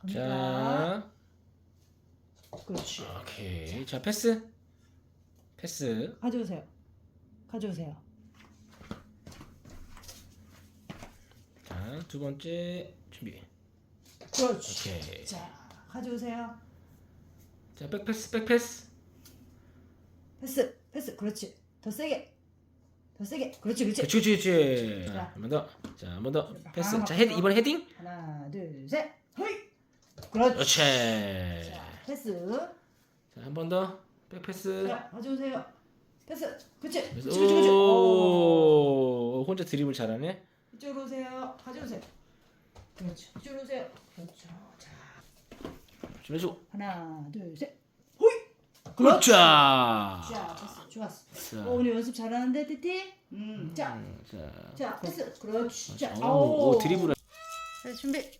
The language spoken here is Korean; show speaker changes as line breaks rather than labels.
갑니다.
자,
그렇지.
오케이. 자, 패스. 패스.
가져오세요. 가져오세요.
자, 두 번째 준비.
그렇지.
오케이.
자, 가져오세요.
자, 백패스, 백패스.
패스, 패스. 그렇지. 더 세게. 더 세게. 그렇지, 그렇지.
그렇지, 그렇지.
자.
자, 한번 더. 자, 한 번 더. 패스.
아,
자, 헤드, 이번 헤딩.
하나, 둘, 셋. 허이. 그렇지.
그렇지.
자, 패스.
자, 한 번 더. 백패스.
자, 가져오세요. 패스. 그렇지. 그렇지, 그렇지, 그렇지. 오.
오, 혼자 드리블 잘하네.
이쪽으로 오세요. 가져오세요. 그렇죠. 이쪽으로 오세요. 그렇죠. 자,
준비해줘.
하나, 둘, 셋. 호이.
그렇죠.
자. 좋았어.
자,
어, 오늘 연습 잘하는데, 티티? 음, 자,
음, 자,
자, 패스. 그렇지. 자,
오, 오
오.
드리블.
자, 준비.